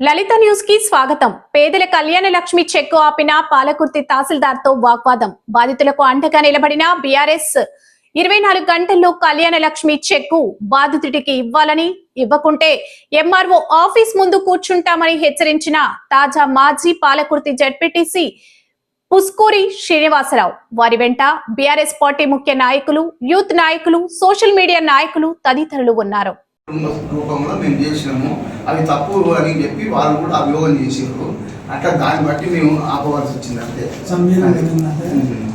లలిత న్యూస్కి స్వాగతం. పేదల కళ్యాణ లక్ష్మి చెక్కు ఆపిన పాలకుర్తి తహసీల్దార్తో వాగ్వాదం. బాధితులకు అండగా నిలబడిన బీఆర్ఎస్ ఇరవై నాలుగు గంటల్లో కళ్యాణ లక్ష్మి చెక్కు బాధితుడికి ఇవ్వాలని ఇవ్వకుంటే ఎంఆర్ఓ ఆఫీస్ ముందు కూర్చుంటామని హెచ్చరించిన తాజా మాజీ పాలకుర్తి జడ్పీటీసీ పుస్కూరి శ్రీనివాసరావు. వారి వెంట బీఆర్ఎస్ పార్టీ ముఖ్య నాయకులు యూత్ నాయకులు సోషల్ మీడియా నాయకులు తదితరులు ఉన్నారు. రూపంలో మేము చేసినాము. అవి తప్పు అని చెప్పి వాళ్ళు కూడా అభియోగం చేసారు అట్లా దాన్ని బట్టి మేము ఆపవలసి వచ్చింది అంతే.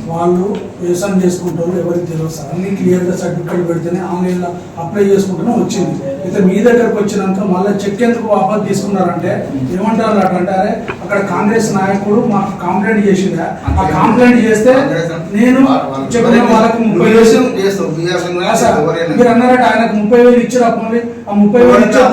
వాళ్ళు వ్యవసాయం చేసుకుంటారు ఎవరికి తెలియదు సార్. అన్ని క్లియర్గా సర్టిఫికేట్ పెడితేనే ఆన్లైన్లో అప్లై చేసుకుంటూనే వచ్చింది. అయితే మీ దగ్గరకు వచ్చినాక మళ్ళీ చెక్ ఎందుకు వాపస్ తీసుకున్నారంటే ఏమంటారు అంటే అరే అక్కడ కాంగ్రెస్ నాయకుడు మాకు కంప్లైంట్ చేసిందా ఆ కంప్లైంట్ చేస్తే నేను చెప్పిన వాళ్ళకి ముప్పై వేలు మీరు అన్నారట ఆయనకు ముప్పై వేలు ఇచ్చారు ఆ ముప్పై వేలు ఇచ్చారు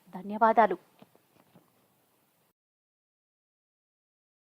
ధన్యవాదాలు.